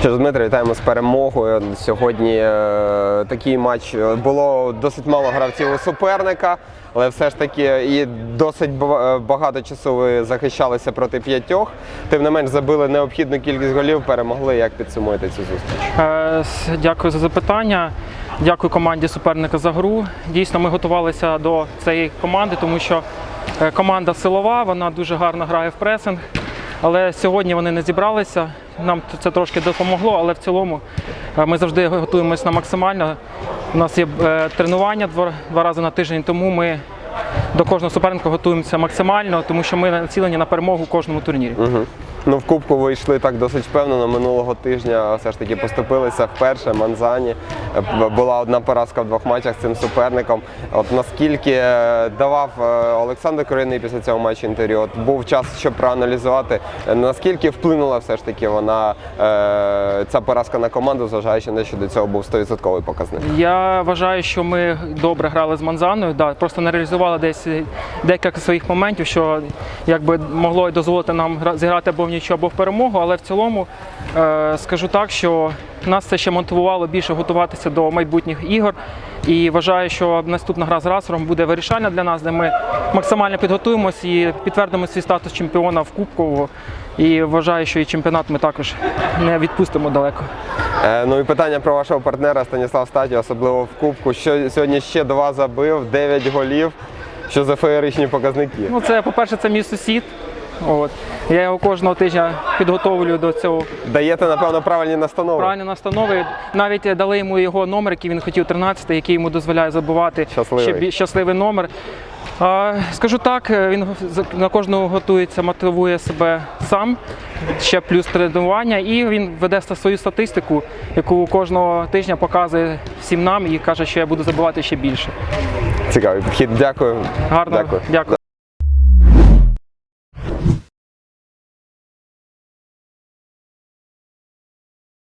Що ж, Дмитро, вітаємо з перемогою. Сьогодні е, такий матч е, було досить мало гравців у суперника, але все ж таки і досить е, багато часу ви захищалися проти п'ятьох. Тим не менш забили необхідну кількість голів, перемогли. Як підсумуєте цю зустріч? Е, Дякую за запитання. Дякую команді суперника за гру. Дійсно, ми готувалися до цієї команди, тому що е, команда силова, вона дуже гарно грає в пресинг. Але сьогодні вони не зібралися. Нам це трошки допомогло, але в цілому е, ми завжди готуємося на максимально. У нас є е, тренування два, рази на тиждень, тому ми до кожного суперника готуємося максимально, тому що ми націлені на перемогу в кожному турнірі. Угу. Ну, в кубку ви йшли так досить впевнено. Минулого тижня все ж таки поступилися вперше. Манзані була одна поразка в двох матчах з цим суперником. От наскільки е, давав е, Олександр Корейний після цього матчу інтерв'ю, от був час, щоб проаналізувати, е, наскільки вплинула все ж таки вона ця поразка на команду, зважаючи на що до цього був 100% показник. Я вважаю, що ми добре грали з Манзаною. Да, просто не реалізували десь декілька своїх моментів, що якби могло дозволити нам зіграти або в нічого, або в перемогу. Але в цілому скажу так, що нас це ще мотивувало більше готуватися до майбутніх ігор. І вважаю, що наступна гра з Расером буде вирішальна для нас, де ми максимально підготуємось і підтвердимо свій статус чемпіона в Кубкову. І вважаю, що і чемпіонат ми також не відпустимо далеко. Е, Ну і питання про вашого партнера Станіслав Статі, особливо в кубку. Що сьогодні ще два забив, 9 голів. Що за феєричні показники? Ну, це, по-перше, це мій сусід. От. Я його кожного тижня підготовлюю до цього Даєте, напевно, правильні настанови. правильної настанови. Навіть дали йому його номер, який він хотів 13, який йому дозволяє забувати Щасливий. ще щасливий номер. А, скажу так, він на кожного готується, мотивує себе сам, ще плюс тренування, і він веде свою статистику, яку кожного тижня показує всім нам і каже, що я буду забувати ще більше. Цікавий підхід. Дякую. Гарно, Дякую. дякую.